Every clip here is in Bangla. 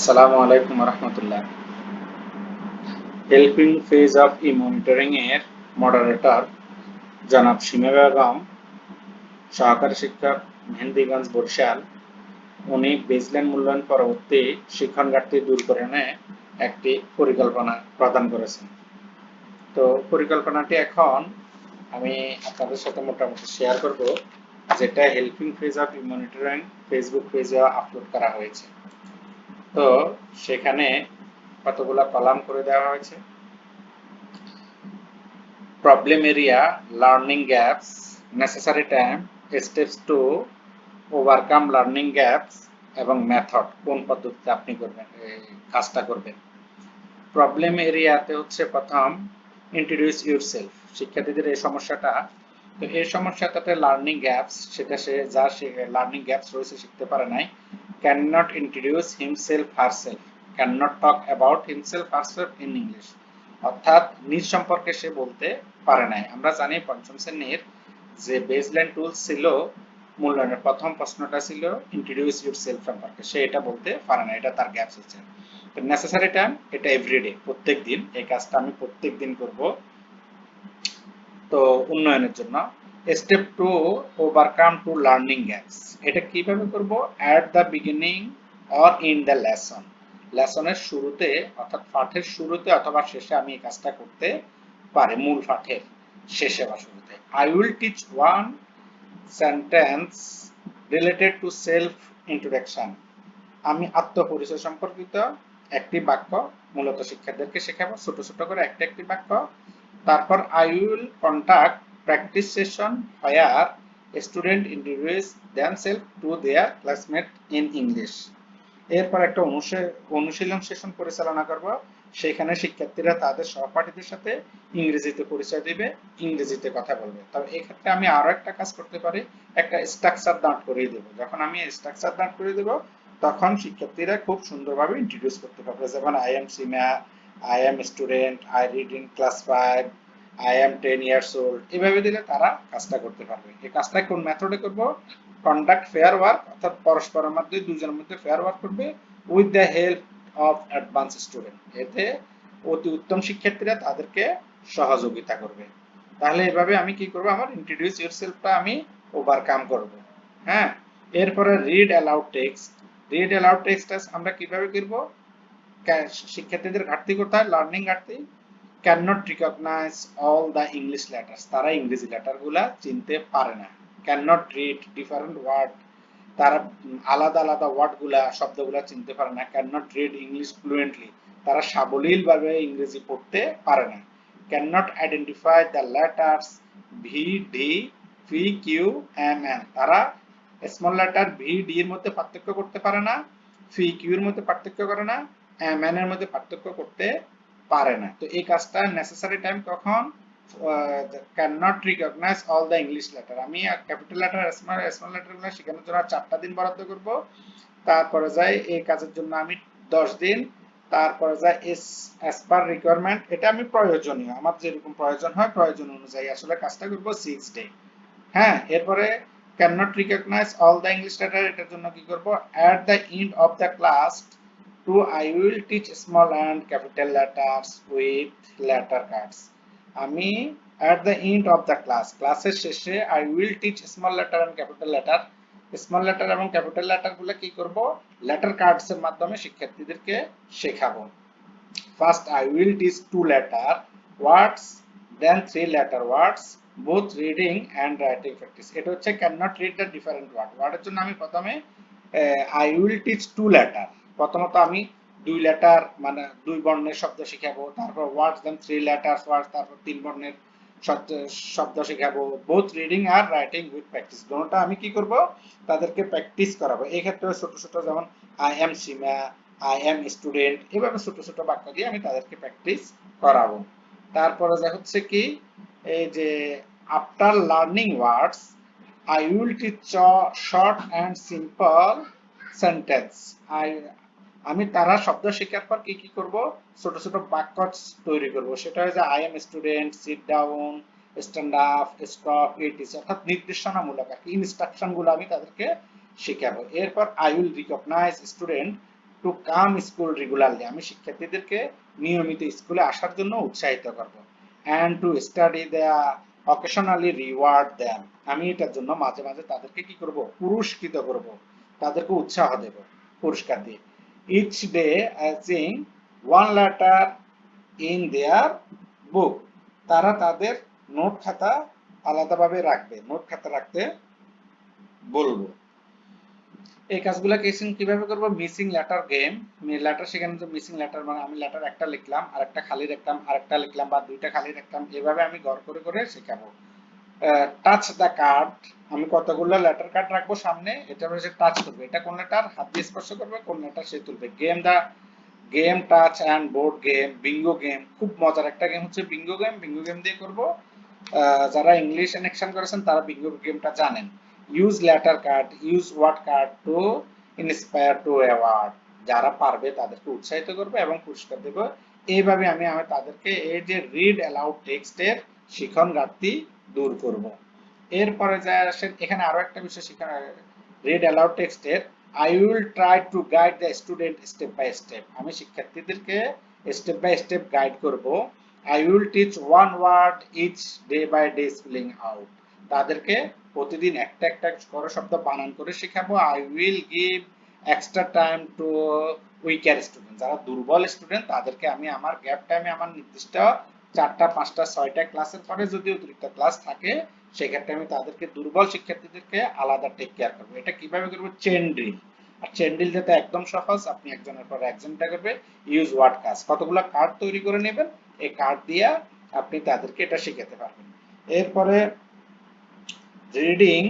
আসসালামু আলাইকুম রহমতুল্লাহ helping phase of e monitoring এর মডারেটর জনাব সীমা বেগম সহকারী শিক্ষক মেহেন্দিগঞ্জ বরিশাল, উনি বেসলাইন মূল্যায়ন পরবর্তী শিক্ষণ ঘাটতি দূরকরণে একটি পরিকল্পনা প্রদান করেছেন। তো পরিকল্পনাটি এখন আমি আপনাদের সাথে মোটামুটি শেয়ার করব, যেটা helping phase of e monitoring Facebook পেজে আপলোড করা হয়েছে। তো সেখানে কতগুলা কলাম করে দেওয়া হয়েছে? Problem area learning gaps necessary time steps to overcome learning gaps এবং মেথড কোন পদ্ধতিতে আপনি করবেন কাজটা করবেন। প্রবলেম এরিয়াতে হচ্ছে প্রথম ইন্ট্রোডিউস ইউর সেলফ শিক্ষার্থীদের এই সমস্যাটা। তো এই সমস্যাটাতে লার্নিং গ্যাপস সেটা সে যা সে লার্নিং গ্যাপস রয়েছে, শিখতে পারে নাই। Cannot introduce himself herself, cannot talk about himself herself in english. অর্থাৎ নিজ সম্পর্কে সে বলতে পারে নাই। আমরা জানি পঞ্চম শ্রেণির যে বেসলাইন টুলস ছিল মূল্যায়নের, প্রথম প্রশ্নটা ছিল ইন্ট্রোডিউস ইউর সেলফ সম্পর্কে। সে এটা বলতে পারে না এটা তার গ্যাপস হচ্ছে তো নেসেসারি টাইম এটা এভরিডে প্রত্যেক দিন এই কাজটা আমি প্রত্যেক দিন করব। তো উন্নয়নের জন্য step to overcome to learning gaps এটা কীভাবে করব? At the beginning or in the lesson লেসনের শুরুতে, অর্থাৎ পাঠের শুরুতে অথবা শেষে আমি এই কাজটা করতে পারি, মূল পাঠের শেষে বা শুরুতে। I will teach one sentence related to self introduction আমি আত্মপরিচয় সম্পর্কিত একটি বাক্য মূলত শিক্ষার্থীদেরকে শেখাবো। ছোট ছোট করে একটা একটি বাক্য। তারপর I will contact practice session where student introduce themselves to their classmate in English. এরপর একটা অনুশীলন সেশন পরিচালনা করব। সেখানে শিক্ষার্থীরা তাদের সহপাঠীদের সাথে ইংরেজিতে পরিচয় দিবে, ইংরেজিতে কথা বলবে। তবে এই ক্ষেত্রে আমি আরও একটা কাজ করতে পারি, একটা স্ট্রাকচার দাঁড় করিয়ে দেব। যখন আমি স্ট্রাকচার দাঁড় করিয়ে দেব, তখন শিক্ষার্থীরা খুব সুন্দরভাবে ইন্ট্রোডিউস করতে পারবে। যেমন I am Sima I am student I read in class five I am ten years old এভাবে দিলে তারা কাজটা করতে পারবে। এই কাজটা কোন মেথডে করব? কন্ডাক্ট ফেয়ার ওয়ার্ক অর্থাৎ পরস্পরের মধ্যে দুজনের মধ্যে ফেয়ার ওয়ার্ক করবে with the help of advance student এতে অতি উত্তম শিক্ষার্থীরা তাদেরকে সহযোগিতা করবে। তাহলে এভাবে আমি কি করব? আমার ইন্ট্রোডিউস ইউরসেলফটা আমি ওভারকাম করব। হ্যাঁ? এরপরে read aloud text read aloud text আমরা কীভাবে করব? শিক্ষার্থীদের ঘাটতি কোথায়? লার্নিং ঘাটতি। Can not recognise all the English letters তারা ইংরেজি লেটারগুলা চিনতে পারে না। Can not read different word তারা আলাদা আলাদা ওয়ার্ডগুলা শব্দগুলা চিনতে পারে না। Can not read English fluently তারা সাবলীলভাবে ইংরেজি পড়তে পারে না। Can not identify the letters V D P Q M N তারা স্মল লেটার ভি ডি এর মধ্যে পার্থক্য করতে পারে না। ফি কিউ এর মধ্যে পার্থক্য করে না। এম এন এর মধ্যে পার্থক্য করতে পারে না। তো এই কাজটা নেসেসারি টাইম কখন can not recognise all the English letter আমি ক্যাপিটাল লেটার স্মল স্মল লেটারগুলো শেখানোর জন্য চারটা দিন বরাদ্দ করব। তারপরে যাই এই কাজের জন্য আমি দশ দিন, তারপরে যাই এস অ্যাজ পার রিকোয়ারমেন্ট এটা আমি প্রয়োজনীয়। আমার যেরকম প্রয়োজন হয়, প্রয়োজন অনুযায়ী আসলে কাজটা করব সিক্স ডে হ্যাঁ এরপরে can not recognise all the English letter এটার জন্য কি করব? At the end of the class to I will teach small and capital letters with letter cards. আমি at the end of the class ক্লাসের শেষে I will teach small letter and capital letter. Small letter এবং ক্যাপিটাল লেটারগুলো কি করব? লেটার কার্ডস এর মাধ্যমে শিক্ষার্থীদেরকে শেখাবো। First I will teach two letter words then three letter words both reading and writing practice এটা হচ্ছে can not read the different word ওয়ার্ডের জন্য আমি প্রথমে I will teach two letter প্রথমত আমি দুই লেটার মানে দুই বর্ণের শব্দ শিখাবো, তারপর words then three letters words তারপর তিন বর্ণের শব্দ শিখাবো বোথ রিডিং আর রাইটিং উইথ প্র্যাকটিস দুটোটা আমি কি করব? তাদেরকে প্র্যাকটিস করাবো। এই ক্ষেত্রে ছোট ছোট যেমন I am Sima I am student এভাবে ছোট ছোট বাক্য দিয়ে আমি তাদেরকে প্র্যাকটিস করাবো। তারপরে যা হচ্ছে কি, এই যে after learning words I will teach short and simple sentence I আমি তারা শব্দ শেখার পর কি কি করব? ছোট ছোট বাক্য তৈরি করব। সেটা হচ্ছে I am student sit down stand up stop it is অর্থাৎ নির্দেশনামূলক আর কি ইনস্ট্রাকশনগুলো আমি তাদেরকে শেখাবো। এরপর I will recognise student to come school regularly আমি শিক্ষার্থীদেরকে নিয়মিত স্কুলে আসার জন্য উৎসাহিত করব। অ্যান্ড টু স্টাডি দেয়া অকেশনালি রিওয়ার্ড দেন আমি এটার জন্য মাঝে মাঝে তাদেরকে কি করব? পুরস্কৃত করব। তাদেরকে উৎসাহ দেব পুরস্কার দিয়ে। Each day amazing one letter in their book তারা তাদের নোট খাতা আলাদাভাবে রাখবে, নোট খাতা রাখতে বলব। এই কাজগুলো কেসিং কীভাবে করব? মিসিং লেটার গেম লেটার সেখানে তো মিসিং লেটার মানে আমি লেটার একটা লিখলাম আর একটা খালি রাখলাম আর একটা লিখলাম বা দুইটা খালি রাখলাম, এভাবে আমি গড় করে করে শেখাবো। টাচ দ্য কার্ড আমি কতগুলো লেটার কার্ড রাখব সামনে, এটা হচ্ছে টাচ করবে। এটা কোন লেটার হাত দিয়ে স্পর্শ করবে, কোন লেটার সে তুলবে। Game the game touch and board game bingo game খুব মজার একটা গেম হচ্ছে বিঙ্গো গেম বিঙ্গো গেম দিয়ে করব। যারা ইংলিশ কানেকশন করেছেন, তারা বিঙ্গো গেমটা জানেন। Use letter card use word card to inspire to award যারা পারবে, তাদেরকে উৎসাহিত করবে এবং পুরস্কার দেব। এইভাবে আমি তাদেরকে এই যে রিড অ্যালাউড টেক্সটের শিখন ঘাটতি দূর করব। এরপরে যায় আসেন, এখানে আরও একটা বিষয় শিখন রিড অ্যালাউড টেক্সটের I will try to guide the student step by step আমি শিক্ষার্থীদেরকে স্টেপ বাই স্টেপ গাইড করব। I will teach one word each day by day spelling out তাদেরকে প্রতিদিন একটা একটা করে শব্দ বানান করে শেখাবো। I will give extra time to weaker student যারা দুর্বল স্টুডেন্ট তাদেরকে আমি আমার গ্যাপ টাইমে আমার নির্দিষ্ট চারটা, পাঁচটা, ছয়টা ক্লাসের পরে যদি অতিরিক্ত ক্লাস থাকে, সেক্ষেত্রে আমি তাদেরকে দুর্বল শিক্ষার্থীদেরকে আলাদা টেক কেয়ার করব। এটা কীভাবে করব? চেন ড্রিল আর চেন ড্রিল যেটা একদম সহজ, আপনি একজনের পর একজনটা করবে ইউজ ওয়ার্ড কাজ কতগুলো কার্ড তৈরি করে নেবেন, এই কার্ড দিয়ে আপনি তাদেরকে এটা শিখাতে পারবেন। এরপরে reading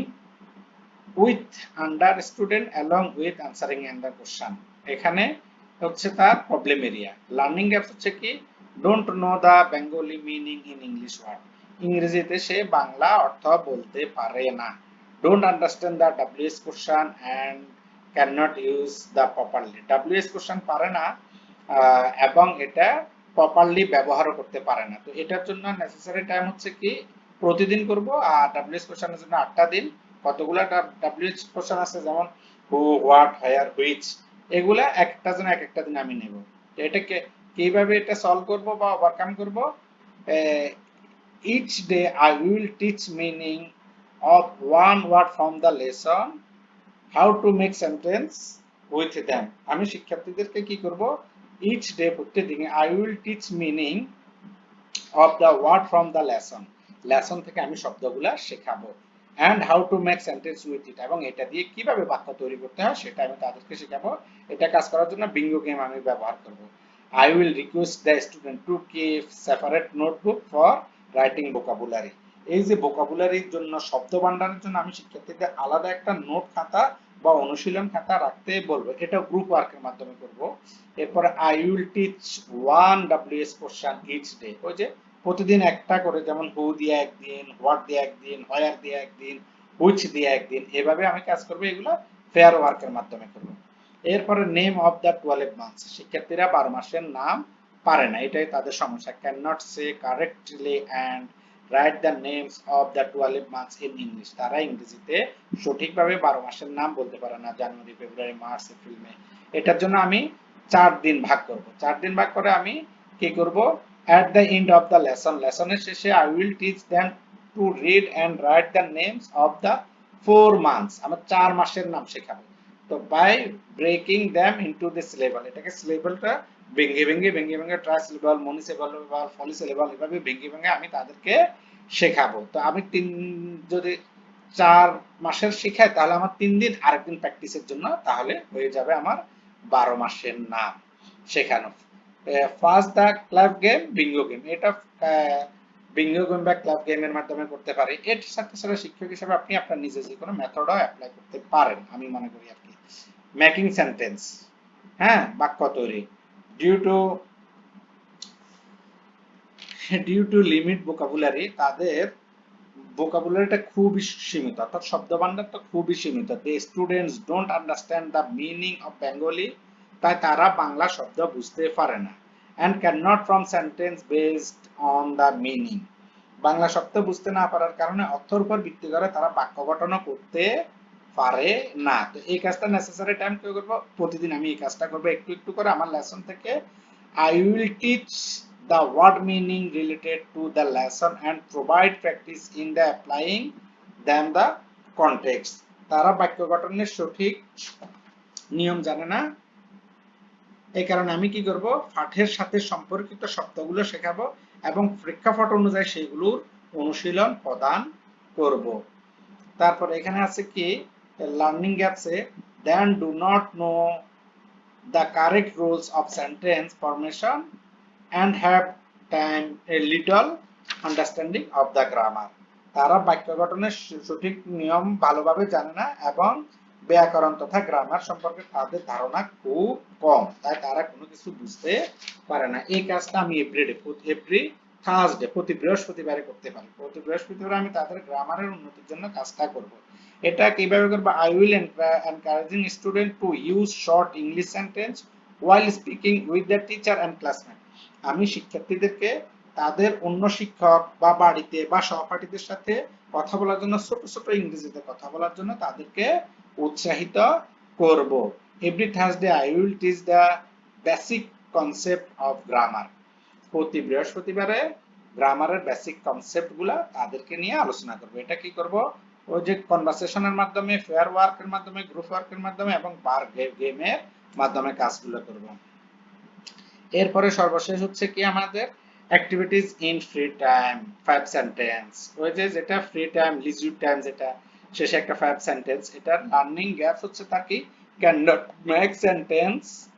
with under student along with answering under question এখানে হচ্ছে তার প্রবলেম এরিয়া লার্নিং গ্যাপস হচ্ছে কি? Don't know the Bengali meaning in English word ইংরেজিতে সে বাংলা অর্থ বলতে পারে না। Don't understand the W S question and can not use the properly W S question পারে না এবং এটা প্রপারলি ব্যবহারও করতে পারে না। তো এটার জন্য নেসেসারি টাইম হচ্ছে কি? প্রতিদিন করব, আর ডাব্লিউএস কোশ্চেনের জন্য আটটা দিন। কতগুলা ডাব্লিউএস কোশ্চেন আছে? যেমন হু হোয়াট হায়ার হুইচ এগুলা একটা জন এক একটা দিন আমি নেব। এটাকে কীভাবে এটা সলভ করব বা ওভারকাম করব? Each day I will teach meaning of one word from the lesson how to make sentence with them আমি শিক্ষার্থীদেরকে কি করব? ইচ ডে প্রত্যেকদিন I will teach meaning of the word from the lesson lesson থেকে আমি শব্দগুলা শেখাবো and how to make sentence with it এবং এটা দিয়ে কীভাবে বাক্য তৈরি করতে হয় সেটা আমি তাদেরকে শেখাবো। এটা কাজ করার জন্য বিঙ্গো গেম আমি ব্যবহার করব। I will request the student to keep separate notebook for writing vocabulary এই যে ভোকাবুলারির জন্য, শব্দ ভান্ডারের জন্য আমি শিক্ষার্থীদের আলাদা একটা নোট খাতা বা অনুশীলন খাতা রাখতে বলব। এটা গ্রুপ ওয়ার্কের মাধ্যমে করব। এরপরে I will teach one WS question each day ওই যে প্রতিদিন একটা করে, যেমন হু দিয়ে একদিন হোয়াট দিয়ে একদিন হোয়ার দিয়ে একদিন হুইচ দিয়ে একদিন, এভাবে আমি কাজ করব। এগুলো ফেয়ার ওয়ার্কের মাধ্যমে করব। এরপরে name of the twelve months শিক্ষার্থীরা বারো মাসের নাম পারে না। এটাই তাদের সমস্যা। Can not say correctly and write the names of the twelve months in English তারা ইংরেজিতে সঠিকভাবে বারো মাসের নাম বলতে পারে না। January, February, March, April, May. এটার জন্য আমি চার দিন ভাগ করব। চার দিন ভাগ করে আমি কি করব? At the end of the lesson লেসনের শেষে I will teach them to read and write the names of the four months আমার চার মাসের নাম শেখাবো। তো by breaking them into the syllable, এটাকে syllableটা ভেঙে ভেঙে ভেঙে ভেঙে try syllable money syllable folly syllable এভাবে ভেঙে ভেঙে আমি তাদেরকে শেখাবো। তো আমি তিন, যদি চার মাসের শিখাই, তাহলে আমার তিন দিন আরেকদিন প্র্যাকটিসের জন্য তাহলে হয়ে যাবে আমার বারো মাসের নাম শেখানো। First the club game bingo game এটা বিঙ্গো গেম বা ক্লাব গেমের মাধ্যমে করতে পারে। এর সাথে সাথে শিক্ষক হিসেবে আপনি আপনার নিজে যে কোনো মেথডও অ্যাপ্লাই করতে পারেন, আমি মনে করি আর কি। মেকিং সেন্টেন্স হ্যাঁ বাক্য তৈরি। Due to due to limit vocabulary তাদের ভোকাবুলারিটা খুবই সীমিত, অর্থাৎ শব্দ ভান্ডারটা খুবই সীমিত। They students don't understand the meaning of Bengali তাই তারা বাংলা শব্দ বুঝতে পারে না। And can not from sentence based on the meaning Bangla শব্দ বুঝতে না পারার কারণে অর্থের উপর ভিত্তি করে তারা বাক্য গঠন করতে পারে না। তো এই কাজটা নেসেসারি টাইম কি করব। প্রতিদিন আমি এই কাজটা করব। একটু একটু করে আমার লেসন থেকে I will teach the word meaning related to the lesson and provide practice in the applying them the context তারা বাক্য গঠনের সঠিক নিয়ম জানে না। এই কারণে আমি কি করব? পাঠের সাথে সম্পর্কিত শব্দগুলো শেখাবো এবং প্রেক্ষাপট অনুযায়ী সেগুলোর অনুশীলন প্রদান করব। তারপর এখানে আছে কি? Learning গ্যাপসে then do not know the correct rules of sentence formation and have time, a little understanding of the grammar. তারা বাক্য গঠনের সঠিক নিয়ম ভালোভাবে জানে না এবং ব্যাকরণ তথা গ্রামার সম্পর্কে তাদের ধারণা খুব কম। তাই তারা কোনো কিছু বুঝতে পারে না। এই কাজটা আমি এভরিডে এভরি থার্সডে প্রতি বৃহস্পতিবারে করতে পারি। প্রতি বৃহস্পতিবার আমি তাদের গ্রামারের উন্নতির জন্য কাজটা করব। এটা কীভাবে করব? I will encouraging student to use short English sentence while speaking with the teacher and classmate আমি শিক্ষার্থীদেরকে তাদের অন্য শিক্ষক বা বাড়িতে বা সহপাঠীদের সাথে কথা বলার জন্য, ছোট ছোট ইংরেজিতে কথা বলার জন্য তাদেরকে উৎসাহিত করব। Every Thursday I will teach the basic concept of grammar প্রতি বৃহস্পতিবারে গ্রামারের বেসিক কনসেপ্টগুলা তাদেরকে নিয়ে আলোচনা করব। এটা কি করব? ওই যে কনভারসেশনের মাধ্যমে ফেয়ার ওয়ার্কের মাধ্যমে গ্রুপ ওয়ার্কের মাধ্যমে এবং বার গেমের মাধ্যমে কাজগুলো করব। এরপরে সর্বশেষ হচ্ছে কি আমাদের? Activities in free time five sentence ওই যে যেটা ফ্রি টাইম লিজিউর টাইম যেটা, শেষে একটা ফাইভ সেন্টেন্স এটা লার্নিং গ্যাপস হচ্ছে তার কি? ক্যান নট মেক সেন্টেন্স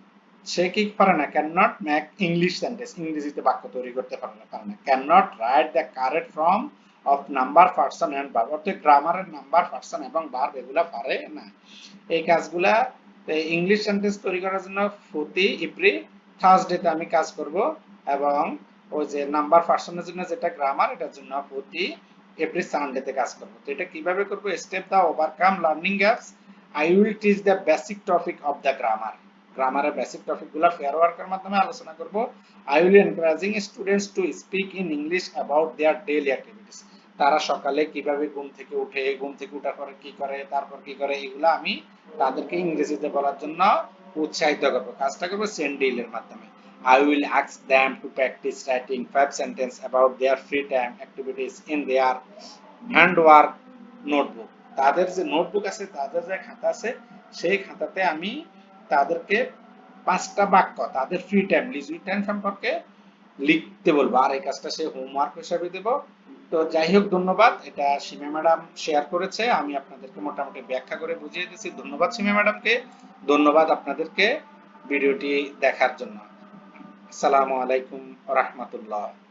সে কি পারে না? Can not make English sentence ইংরেজিতে বাক্য তৈরি করতে পারে না না। Can not write the correct form of number person and verb অর্থাৎ গ্রামারের নাম্বার পার্সন এবং ভার্ব এগুলা পারে না। এই কাজগুলা ইংলিশ সেন্টেন্স তৈরি করার জন্য প্রতি এপ্রি থার্সডেতে আমি কাজ করব এবং ওই যে নাম্বার পার্সনের জন্য যেটা গ্রামার এটার জন্য প্রতি এপ্রিল সানডেতে কাজ করব। তো এটা কীভাবে করব? Step the overcome learning gaps I will teach the basic topic of the grammar গ্রামারের বেসিক টপিকগুলো ফেয়ার ওয়ার্কের মাধ্যমে আলোচনা করব। I will encouraging students to speak in English about their daily activities তারা সকালে কীভাবে ঘুম থেকে উঠে, ঘুম থেকে উঠার পরে কি করে, তারপর কি করে, এগুলো আমি তাদেরকে ইংরেজিতে বলার জন্য উৎসাহিত করব। কাজটা করব সেন্ডিলের মাধ্যমে। I will ask them to practice writing five sentences about their free time activities in their handwork notebook. তাদের যে নোটবুক আছে, তাদের যে খাতা আছে, সেই খাতাতে আমি তাদেরকে পাঁচটা বাক্য, তাদের ফ্রি টাইম লিজুই টাইম সম্পর্কে লিখতে বলব। আর এই কাজটা সে হোমওয়ার্ক হিসেবে দেব। তো যাই হোক, ধন্যবাদ। এটা সীমা ম্যাডাম শেয়ার করেছে। আমি আপনাদেরকে মোটামুটি ব্যাখ্যা করে বুঝিয়ে দিয়েছি। ধন্যবাদ সীমা ম্যাডামকে। ধন্যবাদ আপনাদেরকে ভিডিওটি দেখার জন্য। আসসালামু আলাইকুম রহমতুল্লাহ।